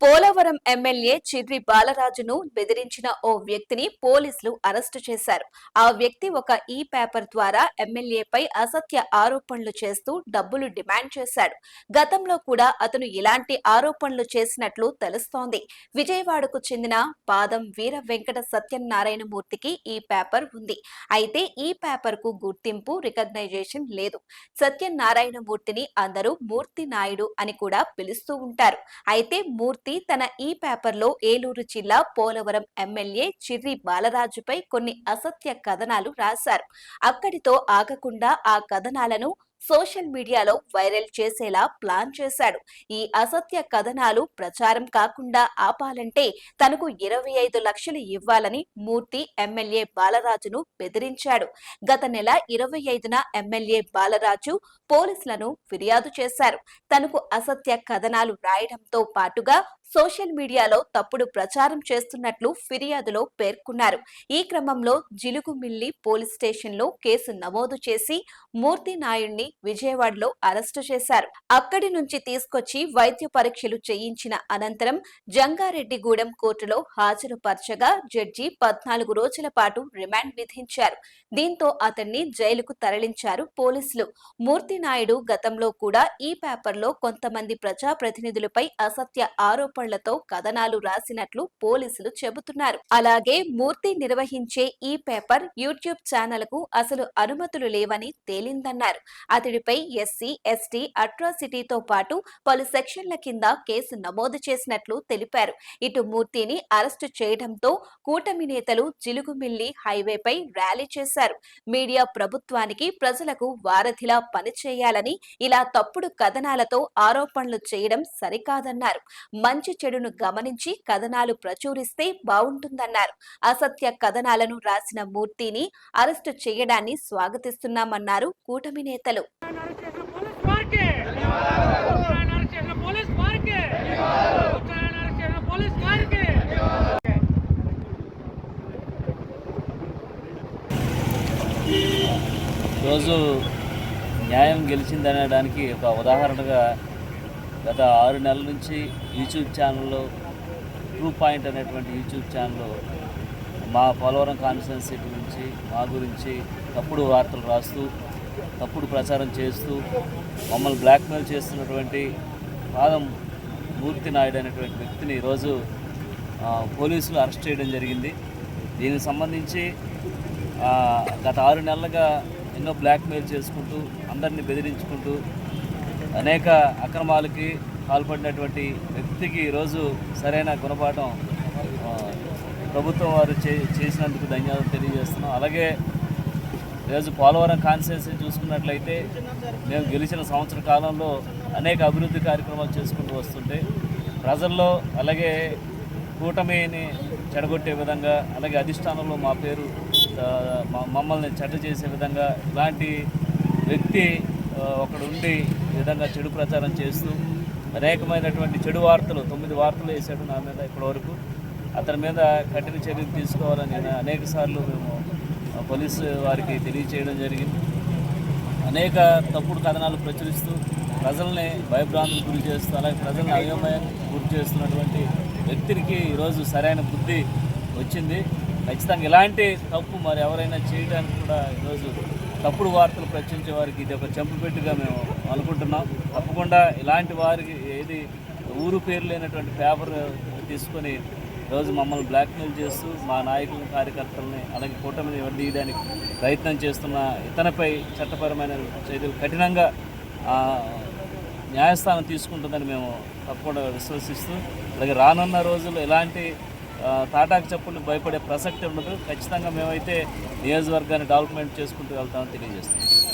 Polavaram MLA Chirri బాలరాజును బెదిరించిన ఓ వ్యక్తిని పోలీసులు అరెస్టు చేశారు. ఆ వ్యక్తి ఒక ఈ పేపర్ ద్వారా ఎమ్మెల్యేపై అసత్య ఆరోపణలు చేస్తూ డబ్బులు డిమాండ్ చేశాడు. గతంలో కూడా అతను ఇలాంటి ఆరోపణలు చేసినట్లు తెలుస్తోంది. విజయవాడకు చెందిన పాదం వీర వెంకట సత్యనారాయణ మూర్తికి ఈ పేపర్ ఉంది. అయితే ఈ పేపర్కు గుర్తింపు రికగ్నైజేషన్ లేదు. సత్యనారాయణ మూర్తిని అందరూ మూర్తి నాయుడు అని కూడా పిలుస్తూ ఉంటారు. అయితే మూర్తి తన ఈ పేపర్లో ఏలూరు జిల్లా పోలవరం ఎమ్మెల్యే చిర్రి బాలరాజుపై కొన్ని అసత్య కథనాలు రాశారు. అక్కడితో ఆగకుండా ఆ కథనాలను సోషల్ మీడియాలో వైరల్ చేసేలా ప్లాన్ చేశాడు. ఈ అసత్య కథనాలు ప్రచారం కాకుండా ఆపాలంటే తనకు ఇరవై ఐదు లక్షలు ఇవ్వాలని మూర్తి ఎమ్మెల్యే బాలరాజును బెదిరించాడు. గత నెల ఇరవై ఐదున ఎమ్మెల్యే బాలరాజు పోలీసులను ఫిర్యాదు చేశారు. తనకు అసత్య కథనాలు రాయడంతో పాటుగా సోషల్ మీడియాలో తప్పుడు ప్రచారం చేస్తున్నట్లు ఫిర్యాదులో పేర్కొన్నారు. ఈ క్రమంలో జిలుగుమిల్లి పోలీస్ స్టేషన్లో కేసు నమోదు చేసి మూర్తి నాయుడిని విజయవాడలో అరెస్టు చేశారు. అక్కడి నుంచి తీసుకొచ్చి వైద్య పరీక్షలు చేయించిన అనంతరం జంగారెడ్డిగూడెం కోర్టులో హాజరుపరచగా జడ్జి పద్నాలుగు రోజుల పాటు రిమాండ్ విధించారు. దీంతో అతన్ని జైలుకు తరలించారు పోలీసులు. మూర్తి నాయుడు గతంలో కూడా ఈ పేపర్లో కొంతమంది ప్రజాప్రతినిధులపై అసత్య ఆరోపణలతో కథనాలు రాసినట్లు పోలీసులు చెబుతున్నారు. అలాగే మూర్తి నిర్వహించే ఈ పేపర్ యూట్యూబ్ ఛానల్కు అసలు అనుమతులు లేవని తేలిందన్నారు. అతడిపై ఎస్సీ ఎస్టీ అట్రాసిటీతో పాటు పలు సెక్షన్ల కింద కేసు నమోదు చేసినట్లు తెలిపారు. ఇటు మూర్తిని అరెస్టు చేయడంతో కూటమి నేతలు జిలుగుమిల్లి హైవేపై ర్యాలీ చేశారు. మీడియా ప్రభుత్వానికి ప్రజలకు వారధిలా పనిచేయాలని ఇలా తప్పుడు కథనాలతో ఆరోపణలు చేయడం సరికాదన్నారు. మంచి మంచి చెడును గమనించి కథనాలు ప్రచురిస్తే బాగుంటుందన్నారు అసత్య కథనాలను రాసిన మూర్తిని అరెస్టు చేయడాన్ని స్వాగతిస్తున్నామన్నారు కూటమి నేతలు. ఉత్తరాయణ రోజు న్యాయం గెలిచిందనడానికి ఒక ఉదాహరణగా గత ఆరు నెలల నుంచి యూట్యూబ్ ఛానల్లో ట్రూ పాయింట్ అనేటువంటి యూట్యూబ్ ఛానల్లో మా పోలవరం కాన్స్టిట్యున్సీ గురించి మా గురించి తప్పుడు వార్తలు రాస్తూ తప్పుడు ప్రచారం చేస్తూ మమ్మల్ని బ్లాక్మెయిల్ చేస్తున్నటువంటి పాదం మూర్తి నాయుడు అనేటువంటి వ్యక్తిని ఈరోజు పోలీసులు అరెస్ట్ చేయడం జరిగింది. దీనికి సంబంధించి గత ఆరు నెలలుగా ఎన్నో బ్లాక్మెయిల్ చేసుకుంటూ అందరినీ బెదిరించుకుంటూ అనేక అక్రమాలకి పాల్పడినటువంటి వ్యక్తికి ఈరోజు సరైన గుణపాఠం ప్రభుత్వం వారు చే చేసినందుకు ధన్యవాదాలు తెలియజేస్తున్నాం. అలాగే ఈరోజు పోలవరం కాన్స్టిట్యున్సీ చూసుకున్నట్లయితే మేము గెలిచిన సంవత్సర కాలంలో అనేక అభివృద్ధి కార్యక్రమాలు చేసుకుంటూ వస్తుంటే ప్రజల్లో అలాగే కూటమిని చెడగొట్టే విధంగా అలాగే అధిష్టానంలో మా పేరు మమ్మల్ని చెడ్డ చేసే విధంగా ఇలాంటి వ్యక్తి ఒకడు ఉండి ఈ విధంగా చెడు ప్రచారం చేస్తూ అనేకమైనటువంటి చెడు వార్తలు తొమ్మిది వార్తలు వేసాడు నా మీద ఇప్పటివరకు. అతని మీద కఠిన చర్యలు తీసుకోవాలని నేను అనేక సార్లు మేము పోలీసు వారికి తెలియచేయడం జరిగింది. అనేక తప్పుడు కథనాలు ప్రచురిస్తూ ప్రజల్ని భయభ్రాంతులకు గురి చేస్తూ అలాగే ప్రజల్ని అయోమయం గురి చేస్తున్నటువంటి వ్యక్తికి ఈరోజు సరైన బుద్ధి వచ్చింది. ఖచ్చితంగా ఇలాంటి తప్పు మరి ఎవరైనా చేయడానికి కూడా ఈరోజు తప్పుడు వార్తలు ప్రచురించే వారికి ఇది ఒక చెంపుపెట్టుగా మేము అనుకుంటున్నాం. తప్పకుండా ఇలాంటి వారికి ఏది ఊరు పేరు లేనటువంటి పేపర్ తీసుకొని రోజు మమ్మల్ని బ్లాక్మెయిల్ చేస్తూ మా నాయకుల కార్యకర్తలని అలాగే కూటమిని వడ్డీయడానికి ప్రయత్నం చేస్తున్న ఇతనిపై చట్టపరమైన చర్యలు కఠినంగా న్యాయస్థానం తీసుకుంటుందని మేము తప్పకుండా విశ్వసిస్తూ అలాగే రానున్న రోజుల్లో ఎలాంటి తాటాకు చెప్పులు భయపడే ప్రసక్తి ఉండదు. ఖచ్చితంగా మేమైతే నియోజకవర్గాన్ని డెవలప్మెంట్ చేసుకుంటూ వెళ్తామని తెలియజేస్తున్నాం.